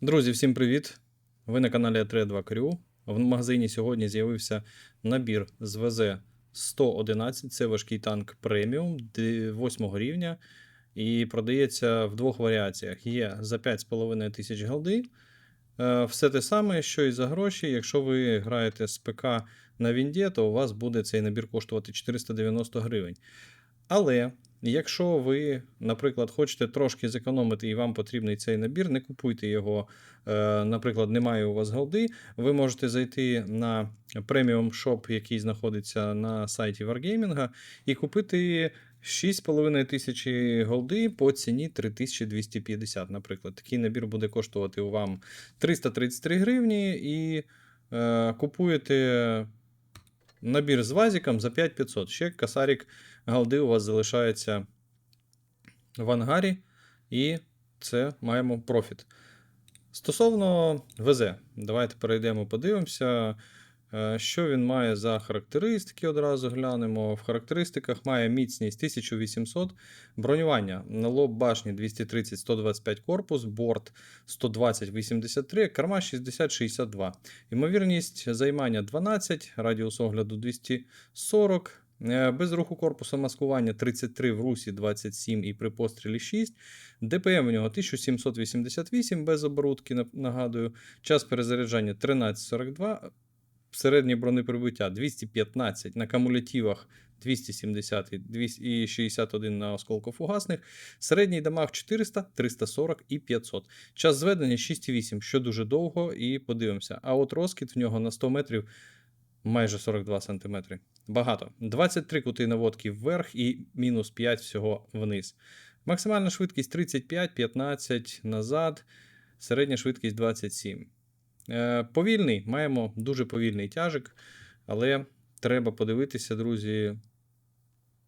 Друзі, всім привіт! Ви на каналі А32 Крю. В магазині сьогодні з'явився набір з ВЗ 111. Це важкий танк преміум 8 рівня. І продається в двох варіаціях. Є за 5,5 тисяч голди. Е, Все те саме, що і за гроші. Якщо ви граєте з ПК на Вінді, то у вас буде цей набір коштувати 490 гривень. Але якщо ви, наприклад, хочете трошки зекономити і вам потрібний цей набір, не купуйте його, е, наприклад, немає у вас голди, ви можете зайти на преміум шоп, який знаходиться на сайті Wargaming, і купити 6,5 тисячі голди по ціні 3250, наприклад. Такий набір буде коштувати вам 333 гривні і е, купуєте набір з вазиком за 5500. Ще касарік голди у вас залишається в ангарі, і це маємо профіт. Стосовно ВЗ, давайте перейдемо, подивимося, що він має за характеристики. Одразу глянемо. В характеристиках має міцність 1800, бронювання на лоб башні 230-125 корпус, борт 120-83, керма 60-62. Ймовірність займання 12, радіус огляду 240. Е, Без руху корпуса маскування 33 в русі 27 і при пострілі 6. ДПМ у нього 1788 без оборудки, нагадую. Час перезаряджання 1342. Середнє бронеприбиття 215 на кумулятивах 270 і 61 на осколкофугасних. Середній дамаг 400, 340 і 500. Час зведення 6,8, що дуже довго, і подивимося. А от розкид в нього на 100 метрів майже 42 см. Багато. 23 кути наводки вверх і мінус 5 всього вниз. Максимальна швидкість 35, 15 назад, середня швидкість 27. Е, повільний, маємо дуже повільний тяжик, але треба подивитися, друзі,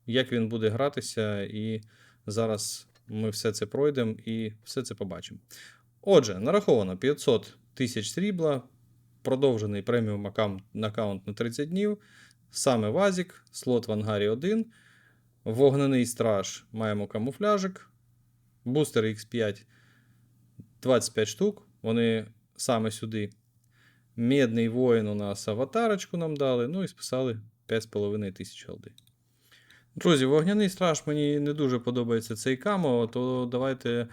як він буде гратися, і зараз ми все це пройдемо і все це побачимо. Отже, нараховано 500 тисяч срібла, продовжений преміум аккаунт, на 30 днів, саме Вазік, слот в ангарі 1, вогнений страж, маємо камуфляжик, бустер X5 25 штук. Вони саме сюди. Медний воїн у нас аватарочку нам дали, ну і списали 5,5 тисяч голди. Друзі, вогняний страж мені не дуже подобається цей камо, то давайте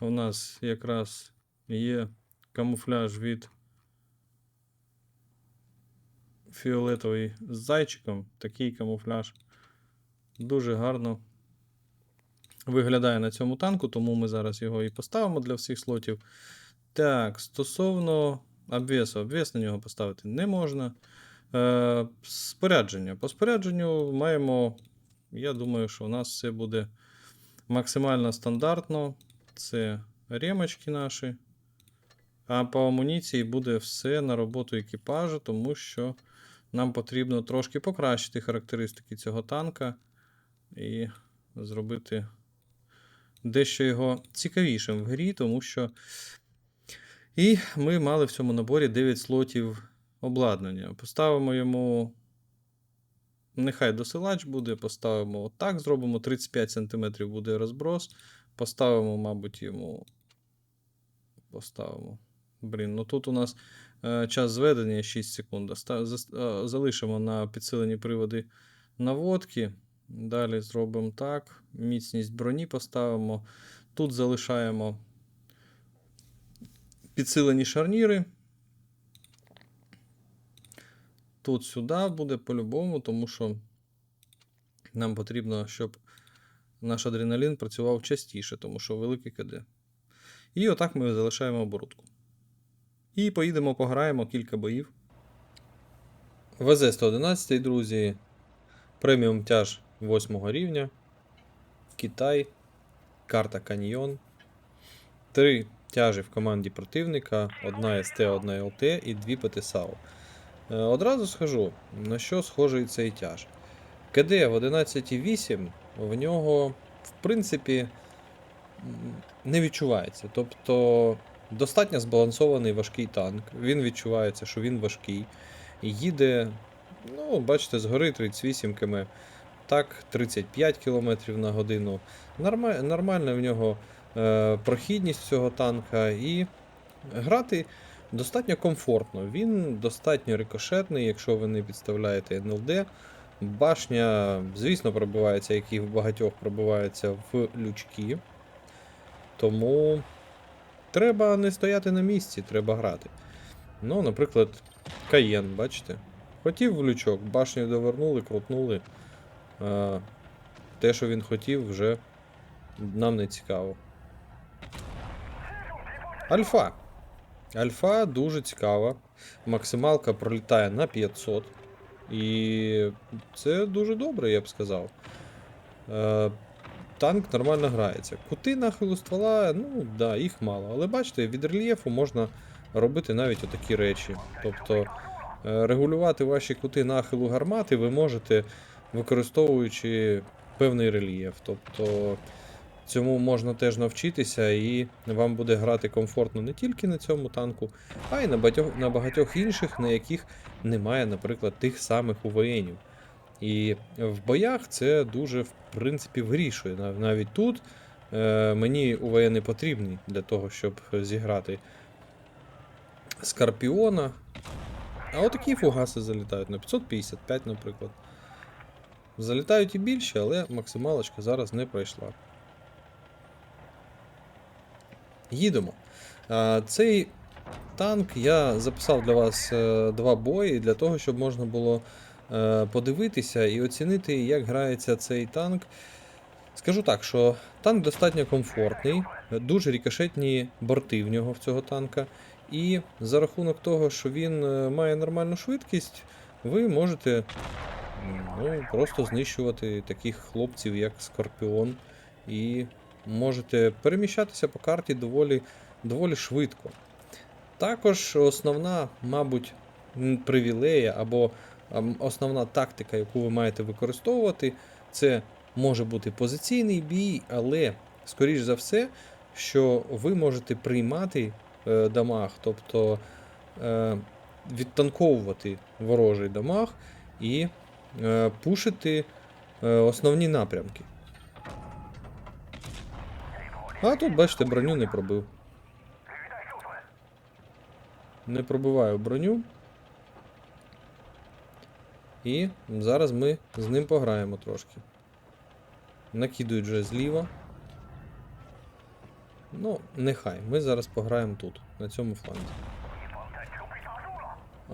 у нас якраз є камуфляж від фіолетовий з зайчиком. Такий камуфляж дуже гарно виглядає на цьому танку, тому ми зараз його і поставимо для всіх слотів. Так, стосовно обвесу, обвес на нього поставити не можна. Е, спорядження. По спорядженню маємо, я думаю, що у нас все буде максимально стандартно. Це ремочки наші. А по амуніції буде все на роботу екіпажу, тому що нам потрібно трошки покращити характеристики цього танка і зробити дещо його цікавішим в грі, тому що. І ми мали в цьому наборі 9 слотів обладнання. Поставимо йому. Нехай досилач буде, поставимо отак, зробимо 35 см буде розброс. Поставимо, мабуть, йому. Поставимо. Блін, ну тут у нас е, час зведення 6 секунд. Е, залишимо на підсилені приводи наводки. Далі зробимо так. Міцність броні поставимо. Тут залишаємо підсилені шарніри. Тут сюди буде по-любому, тому що нам потрібно, щоб наш адреналін працював частіше, тому що великий КД. І отак ми залишаємо оборудку. І поїдемо, пограємо кілька боїв. ВЗ-111, друзі. Преміум тяж 8 рівня. Китай. Карта Каньйон. Три тяжі в команді противника: одна СТ, одна ЛТ і дві ПТСАУ. Е, Одразу скажу, на що схожий цей тяж. КД в 11,8 в нього, в принципі, не відчувається. Тобто достатньо збалансований важкий танк. Він відчувається, що він важкий. Їде, ну, бачите, згори 38 км. Так, 35 км на годину. Норма- Нормальна в нього прохідність цього танка і грати достатньо комфортно. Він достатньо рикошетний, якщо ви не підставляєте НЛД. Башня, звісно, пробивається, як і в багатьох пробивається в лючки. Тому треба не стояти на місці, треба грати. Ну, наприклад, Каєн, бачите? Хотів в лючок, башню довернули, крутнули. Те, що він хотів, вже нам не цікаво. Альфа. Альфа дуже цікава. Максималка пролітає на 500. І це дуже добре, я б сказав. Е, танк нормально грається. Кути нахилу ствола, ну да, їх мало. Але бачите, від рельєфу можна робити навіть отакі речі. Тобто е, регулювати ваші кути нахилу гармати ви можете, використовуючи певний рельєф. Тобто цьому можна теж навчитися, і вам буде грати комфортно не тільки на цьому танку, а й на багатьох, на багатьох інших, на яких немає, наприклад, тих самих УВНів. І в боях це дуже, в принципі, вирішує. Навіть тут е, мені не потрібні для того, щоб зіграти Скорпіона. А отакі фугаси залітають на 555, наприклад. Залітають і більше, але максималочка зараз не пройшла. Їдемо. Цей танк я записав для вас е, два бої для того, щоб можна було е, подивитися і оцінити, як грається цей танк. Скажу так, що танк достатньо комфортний, дуже рікошетні борти в нього в цього танка. І за рахунок того, що він е, має нормальну швидкість, ви можете ну, просто знищувати таких хлопців, як Скорпіон, і можете переміщатися по карті доволі, доволі швидко. Також основна, мабуть, привілея або основна тактика, яку ви маєте використовувати, це може бути позиційний бій, але, скоріш за все, що ви можете приймати е, дамаг, тобто е, відтанковувати ворожий дамаг і е, пушити е, основні напрямки. А тут, бачите, броню не пробив. Не пробиваю броню. І зараз ми з ним пограємо трошки. Накидують вже зліва. Ну, нехай. Ми зараз пограємо тут, на цьому фланзі.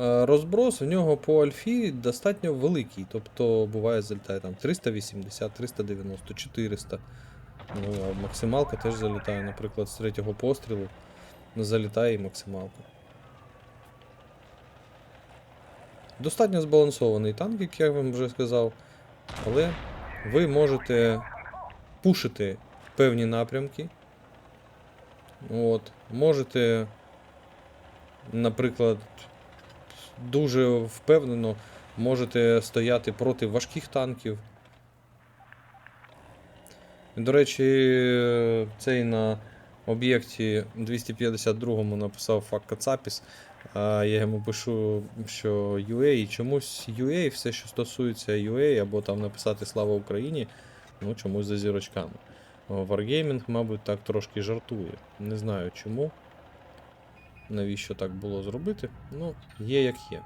Е, Розброс у нього по альфі достатньо великий. Тобто буває залітає там 380, 390, 400. Ну, а максималка теж залітає, наприклад, з третього пострілу. Залітає і максималка. Достатньо збалансований танк, як я вам вже сказав. Але ви можете пушити певні напрямки. От. Можете, наприклад, дуже впевнено можете стояти проти важких танків. До речі, цей на об'єкті 252-му написав фак Кацапіс. Я йому пишу, що UA, і чомусь UA, все, що стосується UA, або там написати Слава Україні, ну чомусь за зірочками. Wargaming, мабуть, так трошки жартує. Не знаю чому. Навіщо так було зробити? Ну, є як є.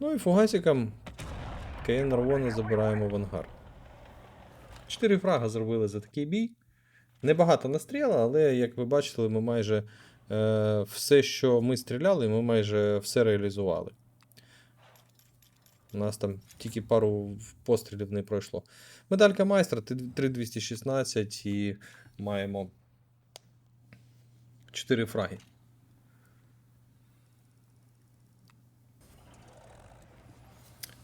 Ну і фугасикам КН Арвона забираємо в ангар. Чотири фрага зробили за такий бій. Небагато настріла, але як ви бачили, ми майже е, все, що ми стріляли, ми майже все реалізували. У нас там тільки пару пострілів не пройшло. Медалька майстра 3216 і маємо 4 фраги.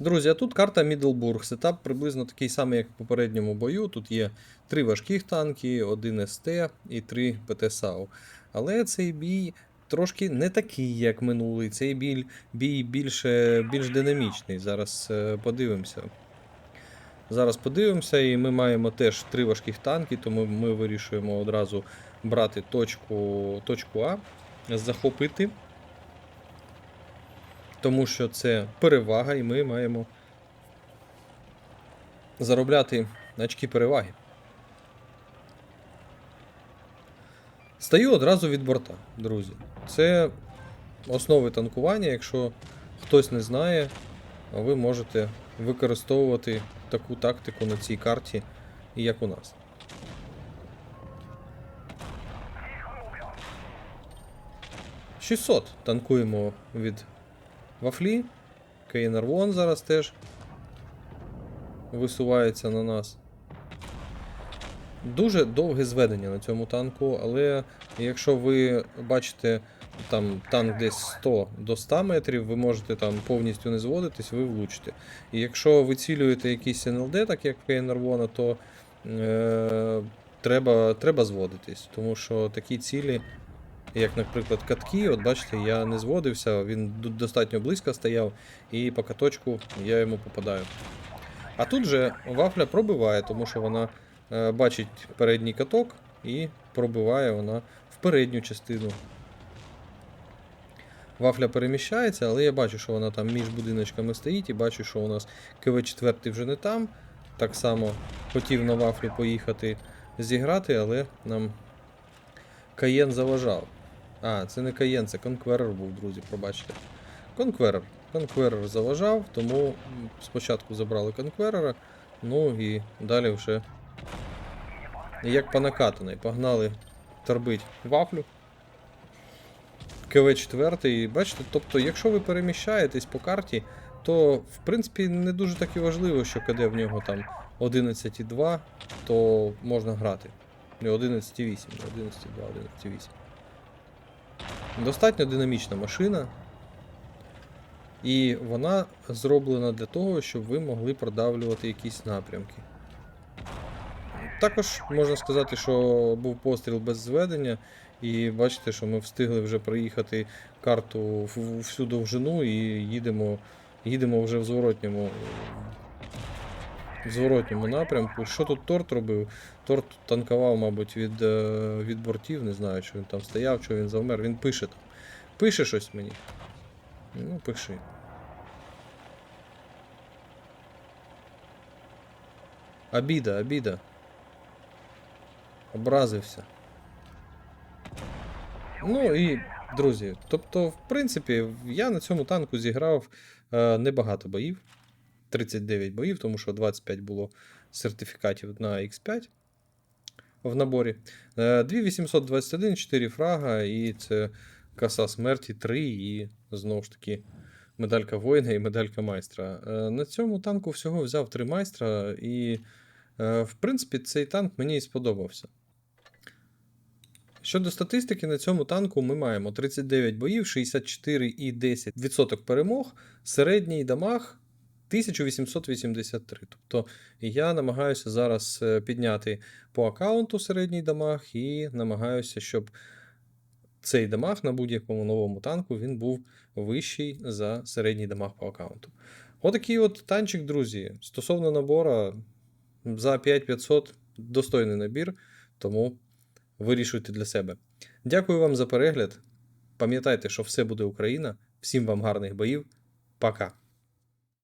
Друзі, а тут карта Мідлбург. Сетап приблизно такий самий, як в попередньому бою. Тут є три важких танки, один СТ і три ПТ-САУ. Але цей бій трошки не такий, як минулий. Цей бій, бій більше, більш динамічний. Зараз е, подивимося. Зараз подивимося, і ми маємо теж три важких танки, тому ми вирішуємо одразу брати точку, точку А, захопити. Тому що це перевага, і ми маємо заробляти очки переваги. Стаю одразу від борта, друзі. Це основи танкування. Якщо хтось не знає, ви можете використовувати таку тактику на цій карті, як у нас. «600» танкуємо від вафлі. KNR-1 зараз теж висувається на нас. Дуже довге зведення на цьому танку, але якщо ви бачите там танк десь 100 до 100 метрів, ви можете там повністю не зводитись, ви влучите. І якщо ви цілюєте якийсь НЛД, так як KNR-1, то е, треба, треба зводитись, тому що такі цілі, як, наприклад, катки, от бачите, я не зводився, він достатньо близько стояв, і по каточку я йому попадаю. А тут же вафля пробиває, тому що вона е, бачить передній каток і пробиває вона в передню частину. Вафля переміщається, але я бачу, що вона там між будиночками стоїть, і бачу, що у нас КВ-4 вже не там. Так само хотів на вафлю поїхати зіграти, але нам Каєн заважав. А, це не Каєн, це Конкверер був, друзі, пробачте. Конкверер. Конкверер заважав, тому спочатку забрали конкверера, ну і далі вже як по накатаний. Погнали торбить вафлю. КВ-4, і бачите, тобто, якщо ви переміщаєтесь по карті, то в принципі не дуже так і важливо, що КД в нього там 11,2, то можна грати. Не 11,8, не 11,2, 11,8. Достатньо динамічна машина. І вона зроблена для того, щоб ви могли продавлювати якісь напрямки. Також можна сказати, що був постріл без зведення, і бачите, що ми встигли вже проїхати карту всю довжину і їдемо, їдемо вже в зворотньому, в зворотньому напрямку. Що тут торт робив? Торт танкував, мабуть, від, е, від бортів, не знаю, що він там стояв, що він завмер. Він пише там. Пише щось мені. Ну, пиши. Обіда, обіда. Образився. Ну і, друзі, тобто, в принципі, я на цьому танку зіграв е, небагато боїв. 39 боїв, тому що 25 було сертифікатів на X5 в наборі. Е, 2821, 4 фрага, і це коса смерті 3, і знову ж таки медалька воїна і медалька майстра. Е, На цьому танку всього взяв 3 майстра, і, е, в принципі, цей танк мені і сподобався. Щодо статистики, на цьому танку ми маємо 39 боїв, 64,10% перемог, середній дамаг 1883. Тобто я намагаюся зараз е, підняти по аккаунту середній дамаг і намагаюся, щоб цей дамаг на будь-якому новому танку він був вищий за середній дамаг по аккаунту. Отакий от танчик, друзі. Стосовно набора, за 5500 достойний набір, тому вирішуйте для себе. Дякую вам за перегляд. Пам'ятайте, що все буде Україна. Всім вам гарних боїв. Пока.